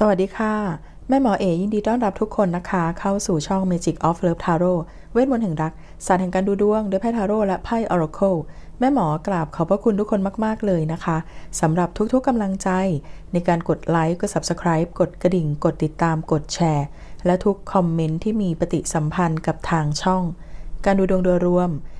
สวัสดีค่ะ แม่หมอเอยินดีต้อนรับทุกคนนะคะ เข้าสู่ช่อง Magic of Love Tarot เวทมนต์แห่งรัก ศาสตร์แห่งการดูดวงด้วยไพ่ทาโร่และไพ่ Oracle แม่หมอกราบขอบพระคุณทุกคนมาก ๆ เลยนะคะสำหรับทุกๆกำลังใจในการกดไลค์กด Subscribe กดกระดิ่ง กดติดตามกดแชร์ และทุกคอมเมนต์ที่มีปฏิสัมพันธ์กับทางช่อง การดูดวงโดยรวม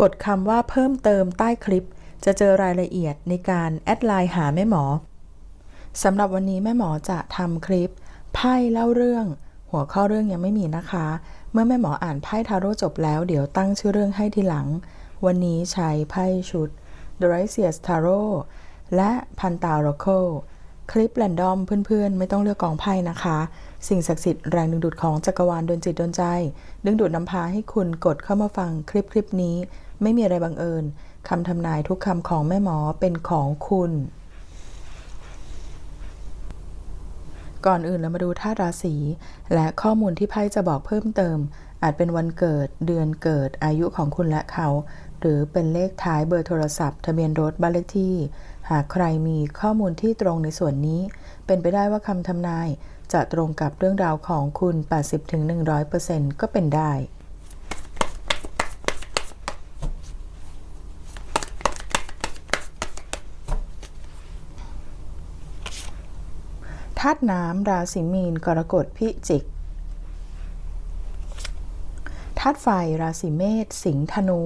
กดคำว่าเพิ่มเติมใต้คลิป จะเจอรายละเอียดในการแอดไลน์หาแม่หมอสำหรับวันนี้แม่หมอจะทำคลิป ไพ่เล่าเรื่อง หัวข้อเรื่องยังไม่มีนะคะ เมื่อแม่หมออ่านไพ่ทาโร่จบแล้วเดี๋ยวตั้งชื่อเรื่องให้ทีหลัง วันนี้ใช้ไพ่ชุด The r i c i u s Tarot และพันตา Oracle คลิปแรนดอมเพื่อนๆ ไม่ต้องเลือกกองไพ่นะคะ สิ่งศักดิ์สิทธิ์แรงดึงดูดของจักรวาลดนจิตดนใจ ดึงดูดนำพาให้คุณกดเข้ามาฟังคลิปคลิปนี้ ไม่มีอะไรบังเอิญคำทำนายทุกคำของแม่หมอเป็นของคุณ ก่อนอื่นเรามาดูธาตุราศีและข้อมูลที่ไพ่จะบอกเพิ่มเติม อาจเป็นวันเกิด เดือนเกิด อายุของคุณและเขา หรือเป็นเลขท้ายเบอร์โทรศัพท์ ทะเบียนรถบ้านเลขที่ หากใครมีข้อมูลที่ตรงในส่วนนี้ เป็นไปได้ว่าคำทำนายจะตรงกับเรื่องราวของคุณ 80-100%ก็เป็นได้ ธาตุ น้ำราศีมีน กรกฎพิจิกธาตุไฟราศีเมษสิงห์ธนู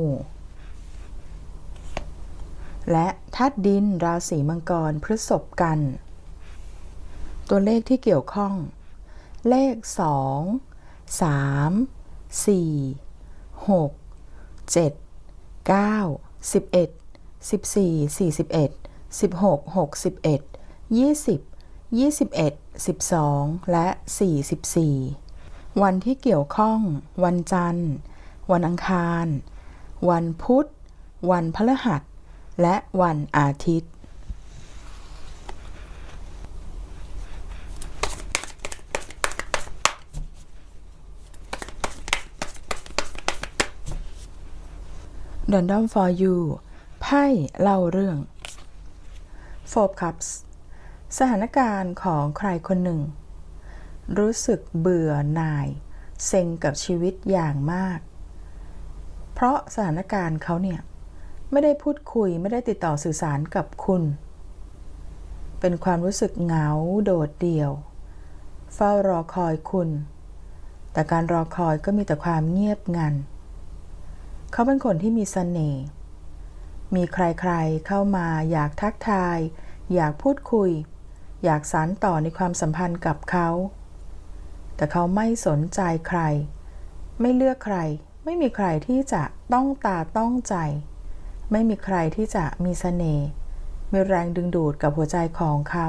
และธาตุดินราศีมังกรพฤษภกัน ตัวเลขที่เกี่ยวข้อง เลข 2 3 4 6 7 9 11 14 41 16 61 20 21 12 และ 44 วันที่เกี่ยวข้อง วันจันทร์ วันอังคาร วันพุธ วันพฤหัส และวันอาทิตย์ Random for you ไพ่เล่าเรื่อง Four Cups สถานการณ์ของใครคนหนึ่ง รู้สึกเบื่อหน่าย เซ็งกับชีวิตอย่างมาก เพราะสถานการณ์เขาเนี่ยไม่ได้พูดคุยไม่ได้ติดต่อสื่อสารกับคุณ เป็นความรู้สึกเหงาโดดเดี่ยว เฝ้ารอคอยคุณ แต่การรอคอยก็มีแต่ความเงียบงัน เขาเป็นคนที่มีเสน่ห์มีใครๆเข้ามาอยากทักทาย อยากพูดคุย อยากสานต่อในความสัมพันธ์กับเขา แต่เขาไม่สนใจใคร ไม่เลือกใคร ไม่มีใครที่จะต้องตาต้องใจ ไม่มีใครที่จะมีเสน่ห์มีแรงดึงดูดกับหัวใจของเขา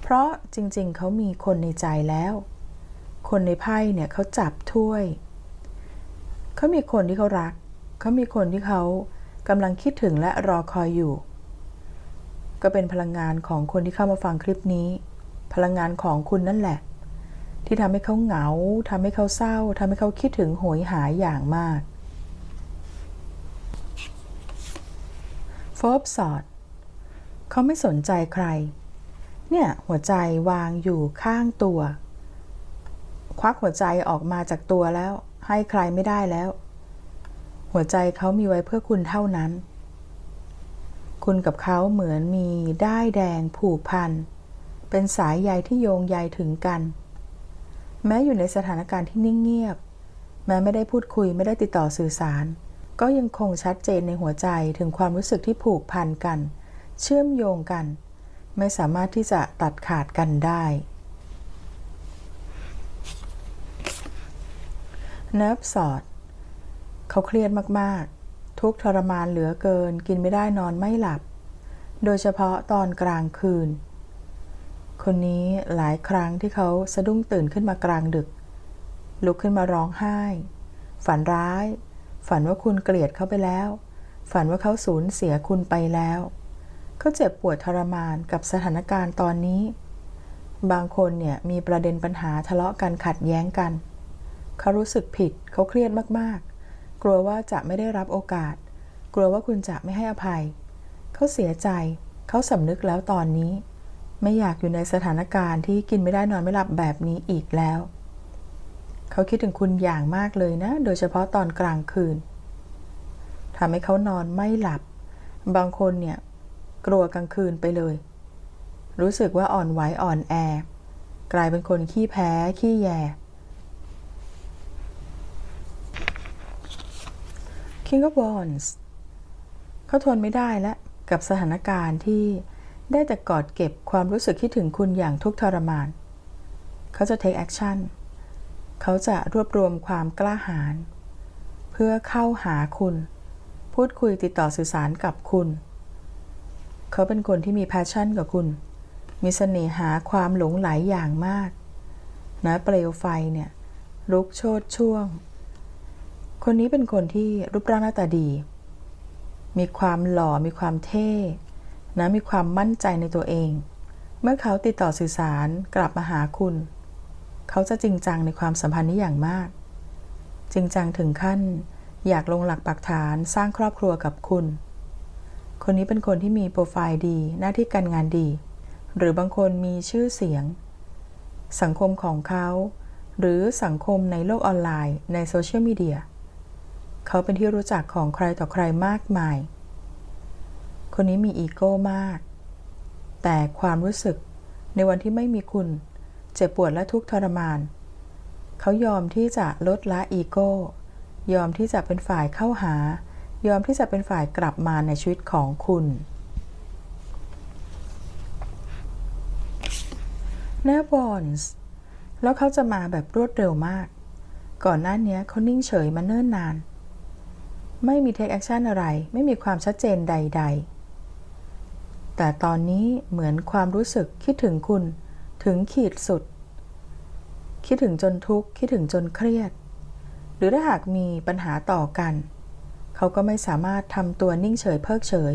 เพราะจริงๆ เขามีคนในใจแล้ว คนในไพ่เนี่ยเขาจับถ้วย เขามีคนที่เขารัก เขามีคนที่เขากำลังคิดถึงและรอคอยอยู่ ก็เป็นพลังงานของคนที่เข้ามาฟังคลิปนี้ พลังงานของคุณนั่นแหละ ที่ทำให้เขาเหงาทำให้เขาเศร้าทำให้เขาคิดถึงโหยหายอย่างมากโฟบสอดเขาไม่สนใจใคร เนี่ยหัวใจวางอยู่ข้างตัว ควักหัวใจออกมาจากตัวแล้ว ให้ใครไม่ได้แล้ว หัวใจเขามีไว้เพื่อคุณเท่านั้น คุณกับเขาเหมือนมีได้ายแดงผูกพัน เป็นสายใยที่โยงใยถึงกัน แม้อยู่ในสถานการณ์ที่นิ่งเงียบ แม้ไม่ได้พูดคุยไม่ได้ติดต่อสื่อสาร ก็ยังคงชัดเจนในหัวใจถึงความรู้สึกที่ผูกพันกัน เชื่อมโยงกัน ไม่สามารถที่จะตัดขาดกันได้ เนิร์ฟสอด เขาเครียดมาก ทุกทรมานเหลือเกิน กินไม่ได้นอนไม่หลับ โดยเฉพาะตอนกลางคืน คนนี้หลายครั้งที่เขาสะดุ้งตื่นขึ้นมากลางดึก ลุกขึ้นมาร้องไห้ ฝันร้าย ฝันว่าคุณเกลียดเขาไปแล้ว ฝันว่าเขาสูญเสียคุณไปแล้วเขาเจ็บปวดทรมานกับสถานการณ์ตอนนี้ บางคนเนี่ยมีประเด็นปัญหาทะเลาะกันขัดแย้งกัน เขารู้สึกผิดเขาเครียดมากๆก ลัวว่าจะไม่ได้รับโอกาส กลัวว่าคุณจะไม่ให้อภัย เขาเสียใจ เขาสำนึกแล้วตอนนี้ ไม่อยากอยู่ในสถานการณ์ที่กินไม่ได้นอนไม่หลับแบบนี้อีกแล้ว เขาคิดถึงคุณอย่างมากเลยนะ โดยเฉพาะตอนกลางคืนทำให้เขานอนไม่หลับ บางคนเนี่ย กลัวกลางคืนไปเลย รู้สึกว่าอ่อนไหวอ่อนแอกลายเป็นคนขี้แพ้ขี้แย King of Wands เขาทนไม่ได้แล้วกับสถานการณ์ที่ได้แต่กอดเก็บความรู้สึกคิดถึงคุณอย่างทุกข์ทรมาน เขาจะ take action เขาจะรวบรวมความกล้าหาญเพื่อเข้าหาคุณ พูดคุยติดต่อสื่อสารกับคุณ เขาเป็นคนที่มี passion กับคุณ มีเสน่หาความหลงไหลอย่างมากนะเปลวไฟเนี่ยลุกโชดช่วง คนนี้เป็นคนที่รูปร่างหน้าตาดี มีความหล่อ มีความเท่นะมีความมั่นใจในตัวเอง เมื่อเขาติดต่อสื่อสารกลับมาหาคุณ เขาจะจริงจังในความสัมพันธ์นี้อย่างมาก จริงจังถึงขั้น อยากลงหลักปักฐานสร้างครอบครัวกับคุณ คนนี้เป็นคนที่มีโปรไฟล์ดี หน้าที่การงานดี หรือบางคนมีชื่อเสียง สังคมของเขา หรือสังคมในโลกออนไลน์ ในโซเชียลมีเดีย เขาเป็นที่รู้จักของใครต่อใครมากมาย คนนี้มีอีโก้มาก แต่ความรู้สึกในวันที่ไม่มีคุณ เจ็บปวดและทุกข์ทรมาน เขายอมที่จะลดละอีโก้ ยอมที่จะเป็นฝ่ายเข้าหา ยอมที่จะเป็นฝ่ายกลับมาในชีวิตของคุณแนบอนส์แล้วเขาจะมาแบบรวดเร็วมาก ก่อนหน้านี้เขานิ่งเฉยมาเนิ่นนาน ไม่มีเทคแอคชั่นอะไร ไม่มีความชัดเจนใด ๆ แต่ตอนนี้เหมือนความรู้สึกคิดถึงคุณ ถึงขีดสุด คิดถึงจนทุกข์ คิดถึงจนเครียด หรือถ้าหากมีปัญหาต่อกัน เขาก็ไม่สามารถทำตัวนิ่งเฉยเพิกเฉย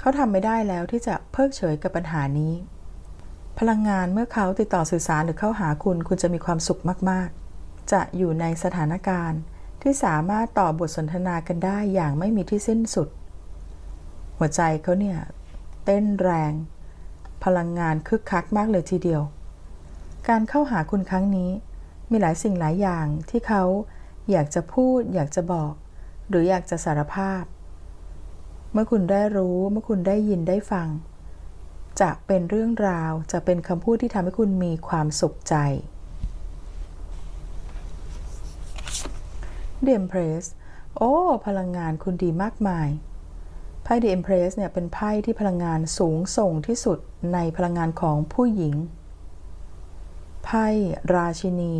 เขาทำไม่ได้แล้วที่จะเพิกเฉยกับปัญหานี้ พลังงานเมื่อเขาติดต่อสื่อสารหรือเข้าหาคุณ คุณจะมีความสุขมาก ๆ จะอยู่ในสถานการณ์ ที่สามารถต่อบทสนทนากันได้อย่างไม่มีที่สิ้นสุด หัวใจเขาเนี่ย เต้นแรง พลังงานคึกคักมากเลยทีเดียว การเข้าหาคุณครั้งนี้ มีหลายสิ่งหลายอย่างที่เขาอยากจะพูด อยากจะบอก หรืออยากจะสารภาพ เมื่อคุณได้รู้เมื่อคุณได้ยินได้ฟัง จะเป็นเรื่องราวจะเป็นคำพูดที่ทำให้คุณมีความสุขใจ The Empress โอ้ พลังงานคุณดีมากมาย ไพ่ The Empress เนี่ย เป็นไพ่ที่พลังงานสูงส่งที่สุดในพลังงานของผู้หญิง ไพ่ราชินี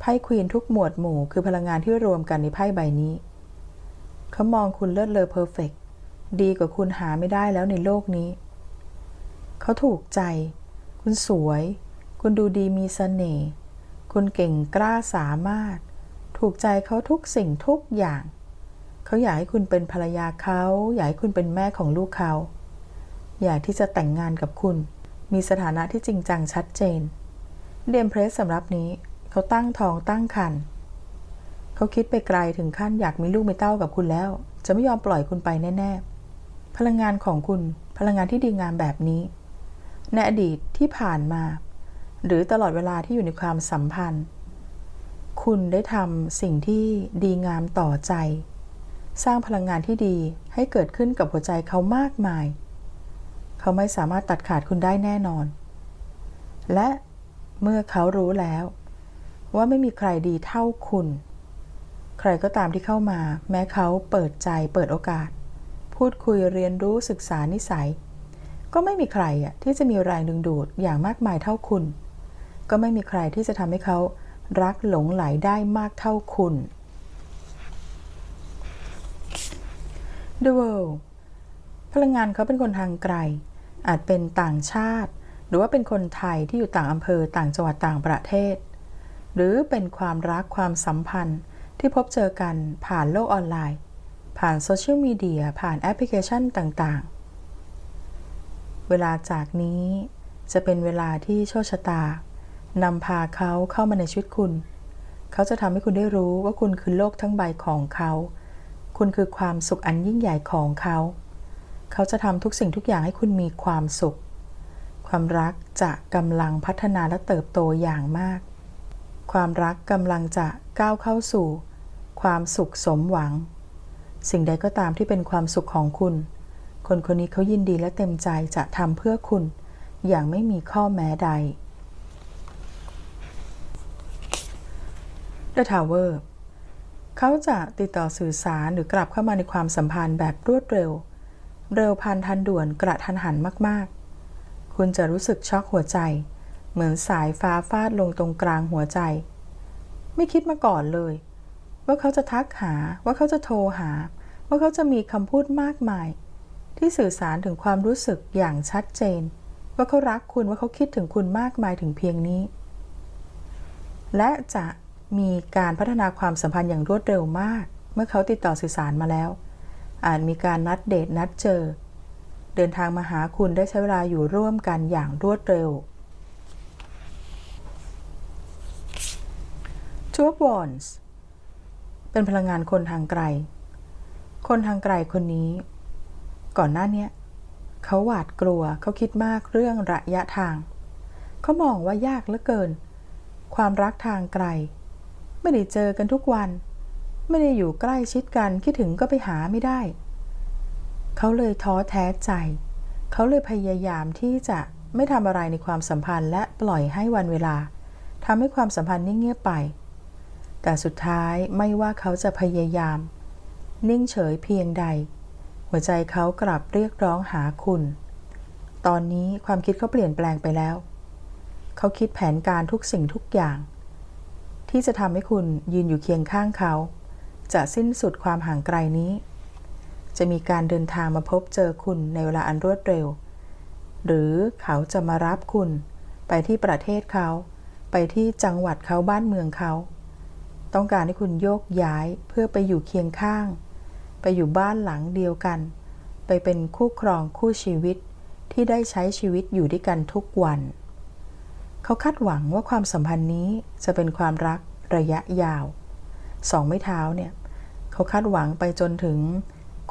ไพ่ควีนทุกหมวดหมู่ คือพลังงานที่รวมกันในไพ่ใบนี้ เขามองคุณเลิศเลอเพอร์เฟกดีกว่าคุณหาไม่ได้แล้วในโลกนี้ เขาถูกใจ คุณสวย คุณดูดีมีสเสน่ห์ คุณเก่งกล้าสามารถ ถูกใจเขาทุกสิ่งทุกอย่าง เขาอยากให้คุณเป็นภรรยาเขา อยากให้คุณเป็นแม่ของลูกเขา อยากที่จะแต่งงานกับคุณ มีสถานะที่จริงจังชัดเจน เดมเพรสสำหรับนี้ เขาตั้งท้องตั้งครรภ์เขาคิดไปไกลถึงขั้นอยากมีลูกมีเต้ากับคุณแล้ว จะไม่ยอมปล่อยคุณไปแน่ๆ พลังงานของคุณ พลังงานที่ดีงามแบบนี้ ในอดีตที่ผ่านมา หรือตลอดเวลาที่อยู่ในความสัมพันธ์ คุณได้ทำสิ่งที่ดีงามต่อใจ สร้างพลังงานที่ดีให้เกิดขึ้นกับหัวใจเขามากมาย เขาไม่สามารถตัดขาดคุณได้แน่นอน และเมื่อเขารู้แล้ว ว่าไม่มีใครดีเท่าคุณ ใครก็ตามที่เข้ามา แม้เขาเปิดใจเปิดโอกาส พูดคุยเรียนรู้ศึกษานิสัย ก็ไม่มีใครที่จะมีแรงดึงดูดอย่างมากมายเท่าคุณ ก็ไม่มีใครที่จะทำให้เขา รักหลงไหลได้มากเท่าคุณ The World พลังงานเขาเป็นคนทางไกล อาจเป็นต่างชาติ หรือว่าเป็นคนไทยที่อยู่ต่างอำเภอต่างจังหวัดต่างประเทศ หรือเป็นความรักความสัมพันธ์ที่พบเจอกันผ่านโลกออนไลน์ ผ่านโซเชียลมีเดียผ่านแอปพลิเคชันต่างๆ เวลาจากนี้จะเป็นเวลาที่โชคชะตา นำพาเขาเข้ามาในชีวิตคุณ เขาจะทำให้คุณได้รู้ว่าคุณคือโลกทั้งใบของเขา คุณคือความสุขอันยิ่งใหญ่ของเขา เขาจะทำทุกสิ่งทุกอย่างให้คุณมีความสุข ความรักจะกำลังพัฒนาและเติบโตอย่างมาก ความรักกำลังจะก้าวเข้าสู่ ความสุขสมหวัง สิ่งใดก็ตามที่เป็นความสุขของคุณ คนคนนี้เขายินดีและเต็มใจจะทำเพื่อคุณ อย่างไม่มีข้อแม้ใด The Tower เขาจะติดต่อสื่อสารหรือกลับเข้ามาในความสัมพันธ์แบบรวดเร็ว เร็วพันทันด่วนกระทันหันมาก ๆ คุณจะรู้สึกช็อกหัวใจ เหมือนสายฟ้าฟาดลงตรงกลางหัวใจ ไม่คิดมาก่อนเลย ว่าเขาจะทักหาว่าเขาจะโทรหา ว่าเขาจะมีคำพูดมากมาย ที่สื่อสารถึงความรู้สึกอย่างชัดเจน ว่าเขารักคุณว่าเขาคิดถึงคุณมากมายถึงเพียงนี้ และจะ มีการพัฒนาความสัมพันธ์อย่างรวดเร็วมาก เมื่อเขาติดต่อสื่อสารมาแล้ว อาจมีการนัดเดทนัดเจอ เดินทางมาหาคุณได้ใช้เวลาอยู่ร่วมกันอย่างรวดเร็ว Two of Wands เป็นพลังงานคนทางไกล คนทางไกลคนนี้ ก่อนหน้านี้เขาหวาดกลัวเขาคิดมากเรื่องระยะทาง เขามองว่ายากเหลือเกิน ความรักทางไกล ไม่ได้เจอกันทุกวัน ไม่ได้อยู่ใกล้ชิดกันคิดถึงก็ไปหาไม่ได้ เขาเลยท้อแท้ใจ เขาเลยพยายามที่จะไม่ทำอะไรในความสัมพันธ์และปล่อยให้วันเวลาทำให้ความสัมพันธ์นิ่งเงียบไป แต่สุดท้ายไม่ว่าเขาจะพยายาม นิ่งเฉยเพียงใด หัวใจเขากลับเรียกร้องหาคุณ ตอนนี้ความคิดเขาเปลี่ยนแปลงไปแล้ว เขาคิดแผนการทุกสิ่งทุกอย่าง ที่จะทำให้คุณยืนอยู่เคียงข้างเขา จะสิ้นสุดความห่างไกลนี้ จะมีการเดินทางมาพบเจอคุณในเวลาอันรวดเร็ว หรือเขาจะมารับคุณ ไปที่ประเทศเขา ไปที่จังหวัดเขาบ้านเมืองเขา ต้องการให้คุณโยกย้ายเพื่อไปอยู่เคียงข้าง ไปอยู่บ้านหลังเดียวกัน ไปเป็นคู่ครองคู่ชีวิตที่ได้ใช้ชีวิตอยู่ด้วยกันทุกวัน เขาคาดหวังว่าความสัมพันธ์นี้จะเป็นความรักระยะยาว สองไม้เท้าเนี่ยเขาคาดหวังไปจนถึง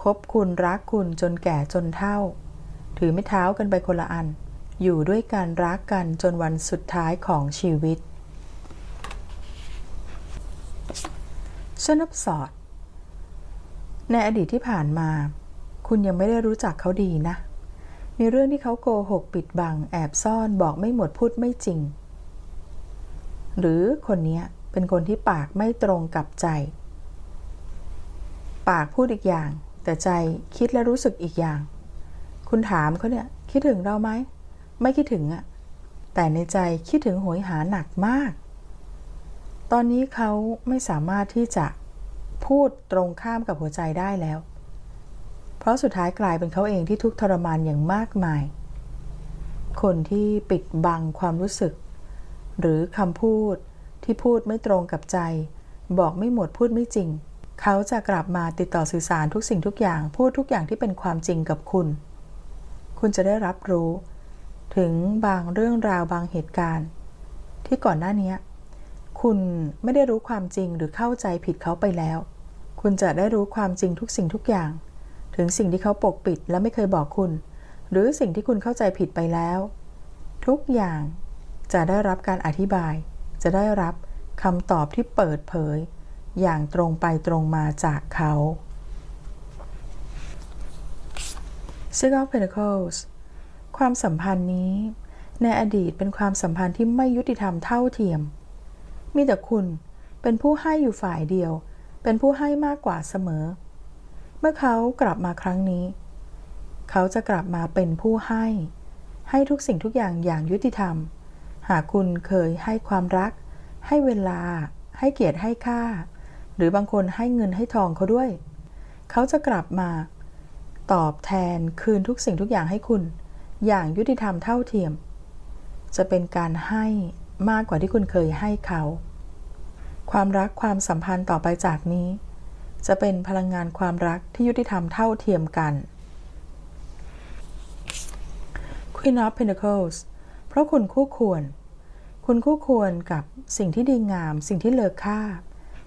คบคุณรักคุณจนแก่จนเฒ่า ถือไม้เท้ากันไปคนละอัน อยู่ด้วยกันรักกันจนวันสุดท้ายของชีวิตชนบสอด ในอดีตที่ผ่านมา คุณยังไม่ได้รู้จักเขาดีนะ มีเรื่องที่เขาโกหกปิดบัง แอบซ่อนบอกไม่หมดพูดไม่จริง หรือคนนี้เป็นคนที่ปากไม่ตรงกับใจ ปากพูดอีกอย่าง แต่ใจคิดและรู้สึกอีกอย่าง คุณถามเขาเนี่ยคิดถึงเราไหม ไม่คิดถึงอะแต่ในใจคิดถึงโหยหาหนักมาก ตอนนี้เขาไม่สามารถที่จะพูดตรงข้ามกับหัวใจได้แล้ว เพราะสุดท้ายกลายเป็นเขาเองที่ทุกข์ทรมานอย่างมากมาย คนที่ปิดบังความรู้สึก หรือคำพูดที่พูดไม่ตรงกับใจ บอกไม่หมดพูดไม่จริง เขาจะกลับมาติดต่อสื่อสารทุกสิ่งทุกอย่าง พูดทุกอย่างที่เป็นความจริงกับคุณ คุณจะได้รับรู้ ถึงบางเรื่องราวบางเหตุการณ์ ที่ก่อนหน้านี้คุณไม่ได้รู้ความจริงหรือเข้าใจผิดเขาไปแล้ว คุณจะได้รู้ความจริงทุกสิ่งทุกอย่าง ถึงสิ่งที่เขาปกปิดและไม่เคยบอกคุณ หรือสิ่งที่คุณเข้าใจผิดไปแล้ว ทุกอย่างจะได้รับการอธิบาย จะได้รับคำตอบที่เปิดเผย อย่างตรงไปตรงมาจากเขา Six of Pentacles ความสัมพันธ์นี้ ในอดีตเป็นความสัมพันธ์ที่ไม่ยุติธรรมเท่าเทียม มีแต่คุณเป็นผู้ให้อยู่ฝ่ายเดียว เป็นผู้ให้มากกว่าเสมอ เมื่อเขากลับมาครั้งนี้ เขาจะกลับมาเป็นผู้ให้ ให้ทุกสิ่งทุกอย่างอย่างยุติธรรม หากคุณเคยให้ความรัก ให้เวลา ให้เกียรติให้ค่า หรือบางคนให้เงินให้ทองเขาด้วย เขาจะกลับมา ตอบแทนคืนทุกสิ่งทุกอย่างให้คุณ อย่างยุติธรรมเท่าเทียม จะเป็นการให้มากกว่าที่คุณเคยให้เขา ความรักความสัมพันธ์ต่อไปจากนี้ จะเป็นพลังงานความรักที่ยุติธรรมเท่าเทียมกัน Queen of Pentacles เพราะคุณคู่ควร คุณคู่ควรกับสิ่งที่ดีงาม สิ่งที่เลอค่า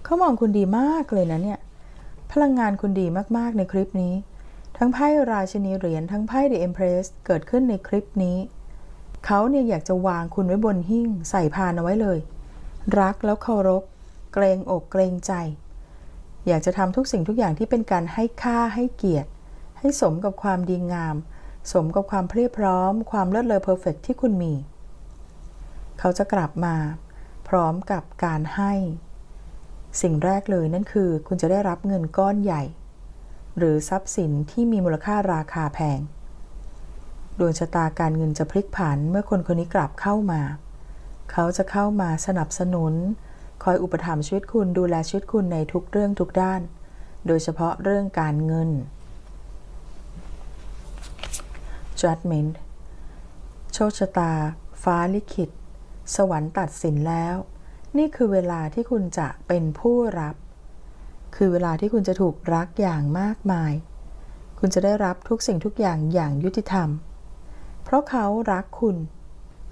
เขามองคุณดีมากเลยนะเนี่ย พลังงานคุณดีมากๆในคลิปนี้ ทั้งไพ่ราชินีเหรียญทั้งไพ่ The Empress เกิดขึ้นในคลิปนี้ เขาเนี่ยอยากจะวางคุณไว้บนหิ้งใส่พานเอาไว้เลย รักแล้วเคารพ เกรงอกเกรงใจ อยากจะทำทุกสิ่งทุกอย่างที่เป็นการให้ค่าให้เกียรติ ให้สมกับความดีงาม สมกับความเพรียบพร้อม ความเลิศเลอเพอร์เฟกที่คุณมี เขาจะกลับมา พร้อมกับการให้ สิ่งแรกเลยนั่นคือ คุณจะได้รับเงินก้อนใหญ่ หรือทรัพย์สินที่มีมูลค่าราคาแพงดวงชะตาการเงินจะพลิกผันเมื่อคนคนนี้กลับเข้ามา เขาจะเข้ามาสนับสนุน คอยอุปถัมภ์ชีวิตคุณดูแลชีวิตคุณในทุกเรื่องทุกด้าน โดยเฉพาะเรื่องการเงิน judgment โชคชะตา ฟ้าลิขิต สวรรค์ตัดสินแล้ว นี่คือเวลาที่คุณจะเป็นผู้รับ คือเวลาที่คุณจะถูกรักอย่างมากมาย คุณจะได้รับทุกสิ่งทุกอย่างอย่างยุติธรรม เพราะเขารักคุณ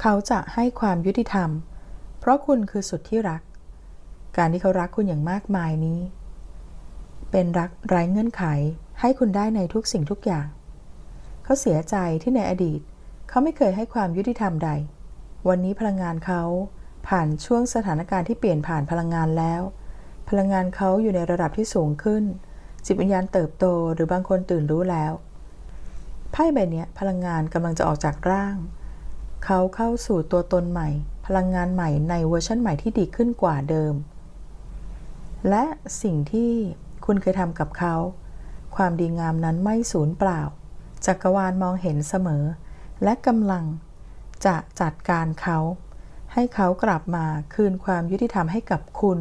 เขาจะให้ความยุติธรรม เพราะคุณคือสุดที่รัก การที่เขารักคุณอย่างมากมายนี้ เป็นรักไร้เงื่อนไขให้คุณได้ในทุกสิ่งทุกอย่าง เขาเสียใจที่ในอดีต เขาไม่เคยให้ความยุติธรรมใด วันนี้พลังงานเขาผ่านช่วงสถานการณ์ที่เปลี่ยนผ่านพลังงานแล้ว พลังงานเขาอยู่ในระดับที่สูงขึ้น จิตวิญญาณเติบโตหรือบางคนตื่นรู้แล้ว ไพ่ใบนี้พลังงานกำลังจะออกจากร่าง เขาเข้าสู่ตัวตนใหม่ พลังงานใหม่ในเวอร์ชันใหม่ที่ดีขึ้นกว่าเดิม และสิ่งที่คุณเคยทำกับเขา ความดีงามนั้นไม่สูญเปล่า จักรวาลมองเห็นเสมอ และกำลังจะจัดการเขา ให้เขากลับมาคืนความยุติธรรมให้กับคุณ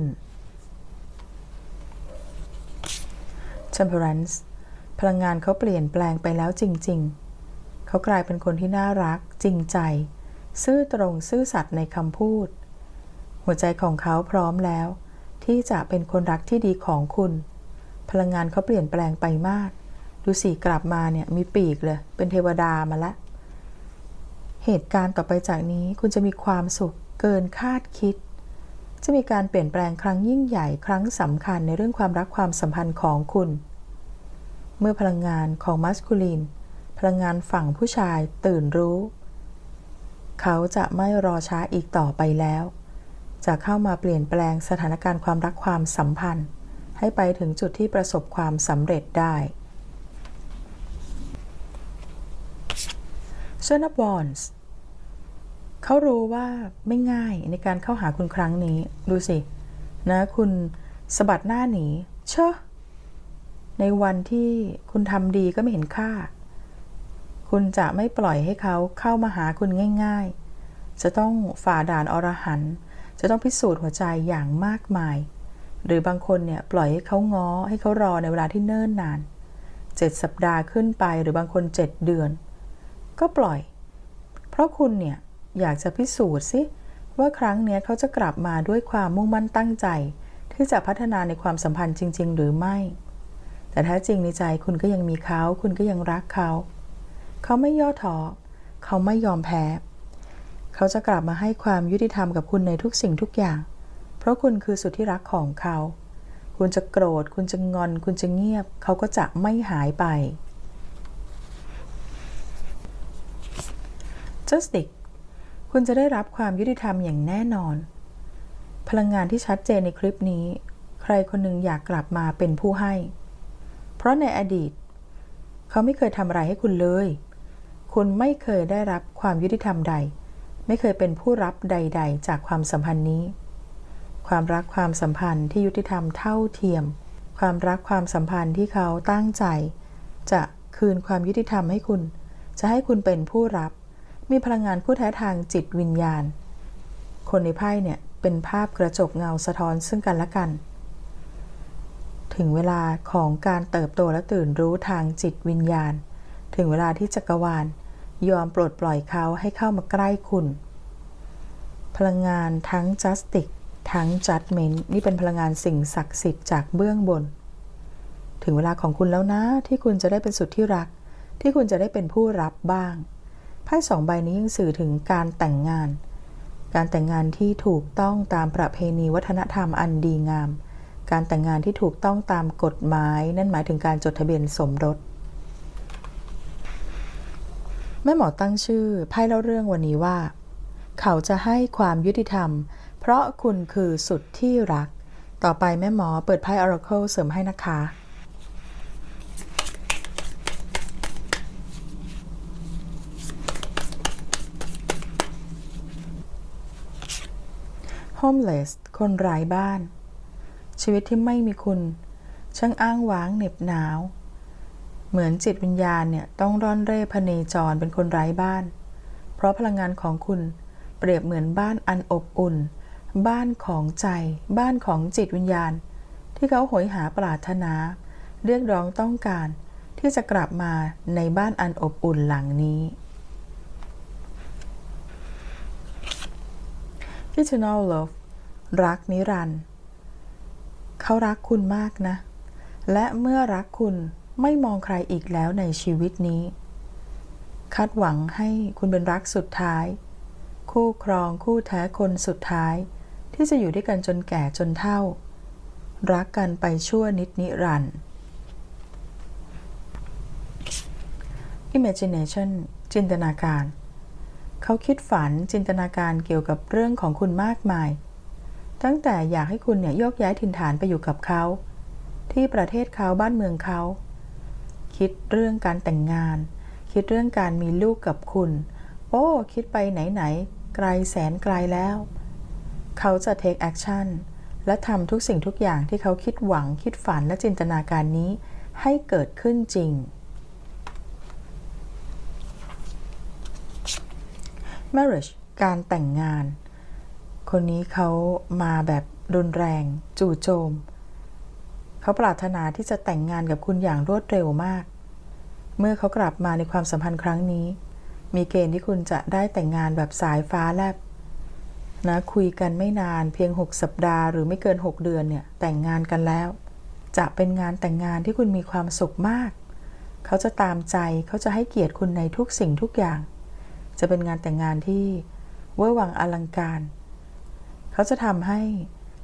Temperance พลังงานเขาเปลี่ยนแปลงไปแล้วจริง ๆ เขากลายเป็นคนที่น่ารักจริงใจ ซื่อตรงซื่อสัตย์ในคำพูด หัวใจของเขาพร้อมแล้ว ที่จะเป็นคนรักที่ดีของคุณ พลังงานเขาเปลี่ยนแปลงไปมาก ดูสิกลับมาเนี่ยมีปีกเลย เป็นเทวดามาล้วเหตุการณ์ต่อไปจากนี้คุณจะมีความสุขเกินคาดคิด จะมีการเปลี่ยนแปลงครั้งยิ่งใหญ่ครั้งสำคัญในเรื่องความรักความสัมพันธ์ของคุณ เมื่อพลังงานของมัสคูลีนพลังงานฝั่งผู้ชายตื่นรู้ เขาจะไม่รอช้าอีกต่อไปแล้ว จะเข้ามาเปลี่ยนแปลงสถานการณ์ความรักความสัมพันธ์ ให้ไปถึงจุดที่ประสบความสำเร็จได้ s o n of Wands เขารู้ว่าไม่ง่ายในการเข้าหาคุณครั้งนี้ ดูสิ นะ คุณสะบัดหน้าหนีเชอะในวันที่คุณทำดีก็ไม่เห็นค่า คุณจะไม่ปล่อยให้เขาเข้ามาหาคุณง่าย ๆ จะต้องฝ่าด่านอรหันต์ จะต้องพิสูจน์หัวใจอย่างมากมาย หรือบางคนเนี่ยปล่อยให้เขาง้อให้เขารอในเวลาที่เนิ่นนาน 7 สัปดาห์ขึ้นไปหรือบางคน 7 เดือน ก็ปล่อย เพราะคุณเนี่ยอยากจะพิสูจน์สิว่าครั้งนี้เขาจะกลับมาด้วยความมุ่งมั่นตั้งใจ ที่จะพัฒนาในความสัมพันธ์จริง ๆ หรือไม่ แต่แท้จริงในใจคุณก็ยังมีเขาคุณก็ยังรักเขา เขาไม่ย่อท้อเขาไม่ยอมแพ้ เขาจะกลับมาให้ความยุติธรรมกับคุณในทุกสิ่งทุกอย่าง เพราะคุณคือสุดที่รักของเขา คุณจะโกรธ คุณจะงอน คุณจะเงียบ เขาก็จะไม่หายไป Justice คุณจะได้รับความยุติธรรมอย่างแน่นอน พลังงานที่ชัดเจนในคลิปนี้ ใครคนหนึ่งอยากกลับมาเป็นผู้ให้ เพราะในอดีต เขาไม่เคยทำอะไรให้คุณเลย คุณไม่เคยได้รับความยุติธรรมใด ไม่เคยเป็นผู้รับใด ๆ จากความสัมพันธ์นี้ ความรักความสัมพันธ์ที่ยุติธรรมเท่าเทียม ความรักความสัมพันธ์ที่เขาตั้งใจ จะคืนความยุติธรรมให้คุณ จะให้คุณเป็นผู้รับ มีพลังงานคู่แท้ทางจิตวิญญาณ คนในไพ่เนี่ยเป็นภาพกระจกเงาสะท้อนซึ่งกันและกัน ถึงเวลาของการเติบโตและตื่นรู้ทางจิตวิญญาณ ถึงเวลาที่จักรวาล ยอมปลดปล่อยเขาให้เข้ามาใกล้คุณ พลังงานทั้ง justice ทั้ง judgment นี่เป็นพลังงานสิ่งศักดิ์สิทธิ์จากเบื้องบน ถึงเวลาของคุณแล้วนะ ที่คุณจะได้เป็นสุดที่รัก ที่คุณจะได้เป็นผู้รับบ้างไพ่สองใบนี้ยังสื่อถึงการแต่งงาน การแต่งงานที่ถูกต้องตามประเพณีวัฒนธรรมอันดีงาม การแต่งงานที่ถูกต้องตามกฎหมาย นั่นหมายถึงการจดทะเบียนสมรส แม่หมอตั้งชื่อไพ่เล่าเรื่องวันนี้ว่า เขาจะให้ความยุติธรรม เพราะคุณคือสุดที่รัก ต่อไปแม่หมอเปิดไพ่ Oracle เสริมให้นะคะ homeless คนไร้บ้าน ชีวิตที่ไม่มีคุณ ช่างอ้างว้างเหน็บหนาว เหมือนจิตวิญญาณเนี่ยต้องร่อนเร่พเนจรเป็นคนไร้บ้าน เพราะพลังงานของคุณเปรียบเหมือนบ้านอันอบอุ่น บ้านของใจ บ้านของจิตวิญญาณ ที่เขาโหยหาปรารถนา เรียกร้องต้องการที่จะกลับมาในบ้านอันอบอุ่นหลังนี้ Eternal Love รักนิรันดร์เขารักคุณมากนะ และเมื่อรักคุณ ไม่มองใครอีกแล้วในชีวิตนี้ คาดหวังให้คุณเป็นรักสุดท้าย คู่ครองคู่แท้คนสุดท้าย ที่จะอยู่ด้วยกันจนแก่จนเฒ่า รักกันไปชั่วนิดนิรันดร์ Imagination จินตนาการ เขาคิดฝันจินตนาการเกี่ยวกับเรื่องของคุณมากมาย ตั้งแต่อยากให้คุณเนี่ยโยกย้ายถิ่นฐานไปอยู่กับเขา ที่ประเทศเขาบ้านเมืองเขา คิดเรื่องการแต่งงาน คิดเรื่องการมีลูกกับคุณ โอ้ คิดไปไหนๆไกลแสนไกลแล้ว เขาจะ take action และทำทุกสิ่งทุกอย่างที่เขาคิดหวังคิดฝันและจินตนาการนี้ ให้เกิดขึ้นจริง marriage การแต่งงาน คนนี้เขามาแบบรุนแรง จู่โจม เขาปรารถนาที่จะแต่งงานกับคุณอย่างรวดเร็วมาก เมื่อเขากลับมาในความสัมพันธ์ครั้งนี้ มีเกณฑ์ที่คุณจะได้แต่งงานแบบสายฟ้าแลบนะคุยกันไม่นานเพียง 6 สัปดาห์หรือไม่เกิน 6 เดือนเนี่ยแต่งงานกันแล้ว จะเป็นงานแต่งงานที่คุณมีความสุขมาก เขาจะตามใจเขาจะให้เกียรติคุณในทุกสิ่งทุกอย่าง จะเป็นงานแต่งงานที่เวอร์วังอลังการ เขาจะทำให้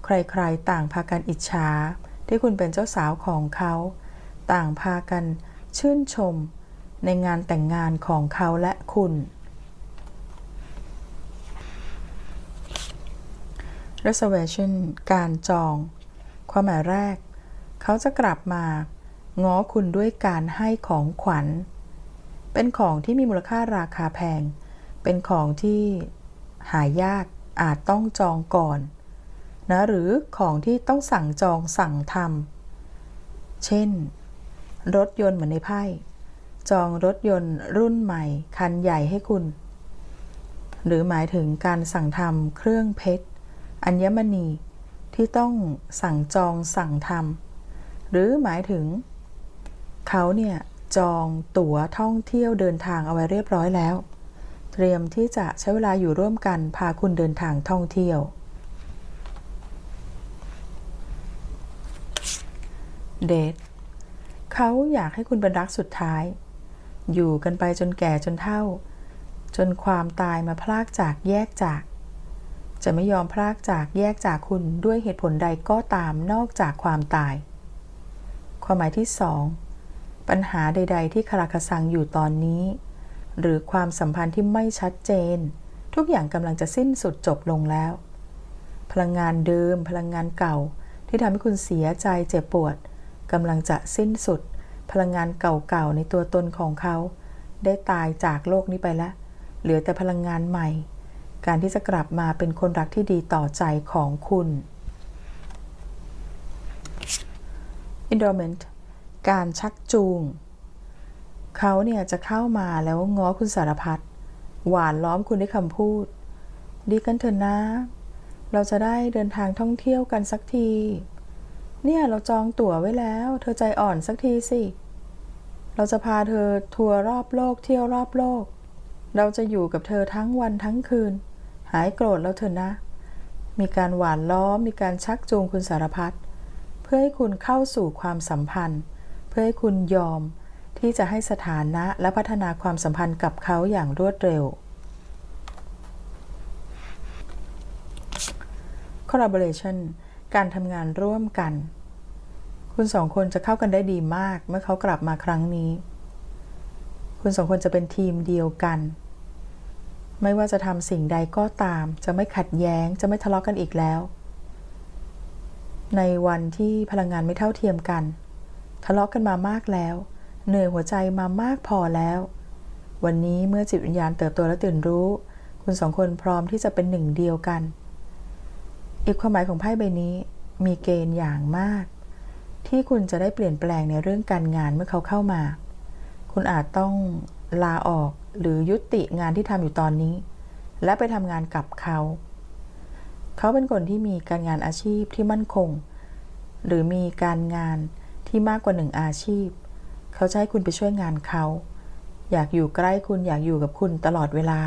ใครๆต่างพากันอิจฉา ที่คุณเป็นเจ้าสาวของเขา ต่างพากันชื่นชมในงานแต่งงานของเขาและคุณ reservation การจอง ความหมายแรก เขาจะกลับมาง้อคุณด้วยการให้ของขวัญ เป็นของที่มีมูลค่าราคาแพง เป็นของที่หายากอาจต้องจองก่อน นะหรือของที่ต้องสั่งจองสั่งทำเช่น รถยนต์เหมือนในไพ่ จองรถยนต์รุ่นใหม่คันใหญ่ให้คุณ หรือหมายถึงการสั่งทำเครื่องเพชรอัญมณีที่ต้องสั่งจองสั่งทำหรือหมายถึง เขาเนี่ยจองตั๋วท่องเที่ยวเดินทางเอาไว้เรียบร้อยแล้ว เตรียมที่จะใช้เวลาอยู่ร่วมกันพาคุณเดินทางท่องเที่ยว เดทเขาอยากให้คุณเป็นรักสุดท้าย อยู่กันไปจนแก่จนเฒ่า จนความตายมาพลากจากแยกจาก จะไม่ยอมพลากจากแยกจากคุณด้วยเหตุผลใดก็ตามนอกจากความตาย ความหมายที่สองปัญหาใด ๆ ที่คาราคาซังอยู่ตอนนี้ หรือความสัมพันธ์ที่ไม่ชัดเจน ทุกอย่างกำลังจะสิ้นสุดจบลงแล้ว พลังงานเดิม พลังงานเก่าที่ทำให้คุณเสียใจเจ็บปวด กำลังจะสิ้นสุด พลังงานเก่าๆในตัวตนของเขา ได้ตายจากโลกนี้ไปแล้ว เหลือแต่พลังงานใหม่ การที่จะกลับมาเป็นคนรักที่ดีต่อใจของคุณ endowment การชักจูง เขาเนี่ยจะเข้ามาแล้วง้อคุณสารพัดหวานล้อมคุณด้วยคำพูด ดีกันเถอะนะ เราจะได้เดินทางท่องเที่ยวกันสักที เนี่ยเราจองตั๋วไว้แล้ว เธอใจอ่อนสักทีสิ เราจะพาเธอทัวร์รอบโลกเที่ยวรอบโลก เราจะอยู่กับเธอทั้งวันทั้งคืน หายโกรธแล้วเถอะนะ มีการหวานล้อมมีการชักจูงคุณสารพัดเพื่อให้คุณเข้าสู่ความสัมพันธ์ เพื่อให้คุณยอมที่จะให้สถานะและพัฒนาความสัมพันธ์กับเขาอย่างรวดเร็ว collaboration การทำงานร่วมกัน คุณสองคนจะเข้ากันได้ดีมากเมื่อเขากลับมาครั้งนี้ คุณสองคนจะเป็นทีมเดียวกัน ไม่ว่าจะทำสิ่งใดก็ตาม จะไม่ขัดแย้ง จะไม่ทะเลาะกกันอีกแล้ว ในวันที่พลังงานไม่เท่าเทียมกัน ทะเลาะกันมามากแล้ว เหนื่อยหัวใจมามากพอแล้ว วันนี้เมื่อจิตวิญญาณเติบโตและตื่นรู้ คุณสองคนพร้อมที่จะเป็นหนึ่งเดียวกัน อีกความหมายของไพ่ใบนี้มีเกณฑ์อย่างมาก ที่คุณจะได้เปลี่ยนแปลงในเรื่องการงานเมื่อเขาเข้ามา คุณอาจต้องลาออกหรือยุติงานที่ทำอยู่ตอนนี้ และไปทำงานกับเขา เขาเป็นคนที่มีการงานอาชีพที่มั่นคง หรือมีการงานที่มากกว่าหนึ่งอาชีพ เขาจะให้คุณไปช่วยงานเขา อยากอยู่ใกล้คุณอยากอยู่กับคุณตลอดเวลา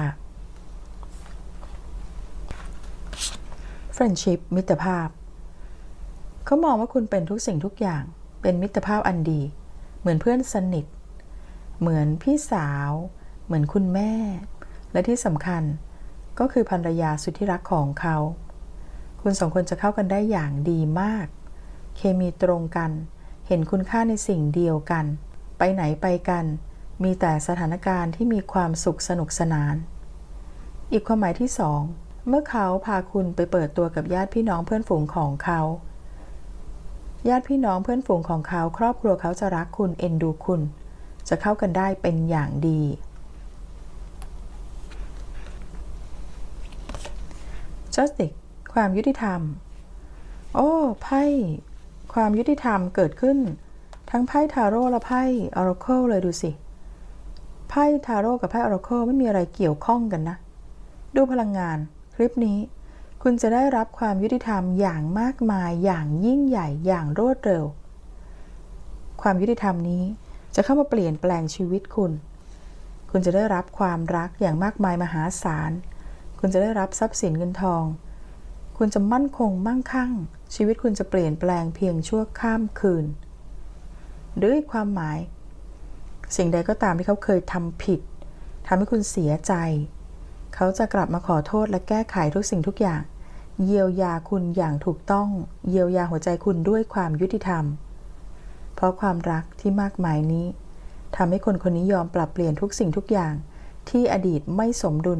friendship มิตรภาพ เขามองว่าคุณเป็นทุกสิ่งทุกอย่าง เป็นมิตรภาพอันดี เหมือนเพื่อนสนิท เหมือนพี่สาว เหมือนคุณแม่ และที่สำคัญก็คือภรรยาสุดที่รักของเขา คุณสองคนจะเข้ากันได้อย่างดีมาก เคมีตรงกัน เห็นคุณค่าในสิ่งเดียวกัน ไปไหนไปกัน มีแต่สถานการณ์ที่มีความสุขสนุกสนาน อีกความหมายที่สองเมื่อเขาพาคุณไปเปิดตัวกับญาติพี่น้องเพื่อนฝูงของเขา ญาติพี่น้องเพื่อนฝูงของเขาครอบครัวเขาจะรักคุณเอ็นดูคุณ จะเข้ากันได้เป็นอย่างดี justice ความยุติธรรม โอ้ ไพ่ ความยุติธรรมเกิดขึ้น ทั้งไพ่ทาโร่และไพ่ออร์เคิลเลยดูสิ ไพ่ทาโร่กับไพ่ออร์เคิลไม่มีอะไรเกี่ยวข้องกันนะ ดูพลังงานคลิปนี้ คุณจะได้รับความยุติธรรมอย่างมากมายอย่างยิ่งใหญ่อย่างรวดเร็ว ความยุติธรรมนี้จะเข้ามาเปลี่ยนแปลงชีวิตคุณ คุณจะได้รับความรักอย่างมากมายมหาศาล คุณจะได้รับทรัพย์สินเงินทอง คุณจะมั่นคงมั่งคั่ง ชีวิตคุณจะเปลี่ยนแปลงเพียงชั่วข้ามคืนด้วยความหมาย สิ่งใดก็ตามที่เขาเคยทำผิดทำให้คุณเสียใจ เขาจะกลับมาขอโทษและแก้ไขทุกสิ่งทุกอย่าง เยียวยาคุณอย่างถูกต้อง เยียวยาหัวใจคุณด้วยความยุติธรรม เพราะความรักที่มากมายนี้ทำให้คนคนนี้ยอมปรับเปลี่ยนทุกสิ่งทุกอย่าง ที่อดีตไม่สมดุล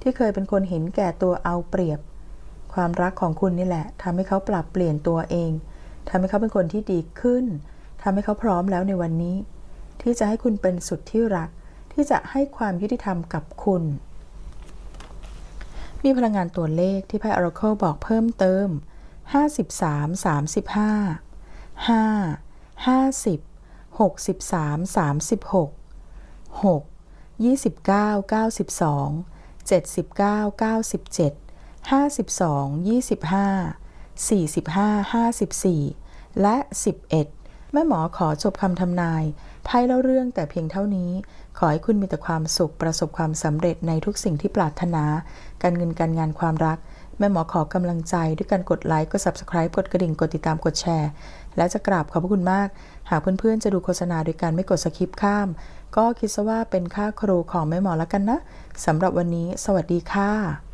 ที่เคยเป็นคนเห็นแก่ตัวเอาเปรียบ ความรักของคุณนี่แหละทำให้เขาปรับเปลี่ยนตัวเองทำให้เขาเป็นคนที่ดีขึ้นทำให้เขาพร้อมแล้วในวันนี้ ที่จะให้คุณเป็นสุดที่รัก ที่จะให้ความยุติธรรมกับคุณ มีพลังงานตัวเลขที่ไพ่ Oracle บอกเพิ่มเติม 53 35 5 50 63 36 6 29 92 79 97 52 25 45 54 และ 11 แม่หมอขอจบคำทำนายไพ่เล่าเรื่องแต่เพียงเท่านี้ ขอให้คุณมีแต่ความสุขประสบความสำเร็จในทุกสิ่งที่ปรารถนา การเงินการงานความรัก แม่หมอขอกำลังใจด้วยการกดไลค์กด Subscribe กดกระดิ่งกดติดตามกดแชร์ และจะกราบขอบพระคุณมาก หากเพื่อนๆจะดูโฆษณาโดยการไม่กดสคิปข้าม ก็คิดซะว่าเป็นค่าครูของแม่หมอแล้วกันนะสำหรับวันนี้ สวัสดีค่ะ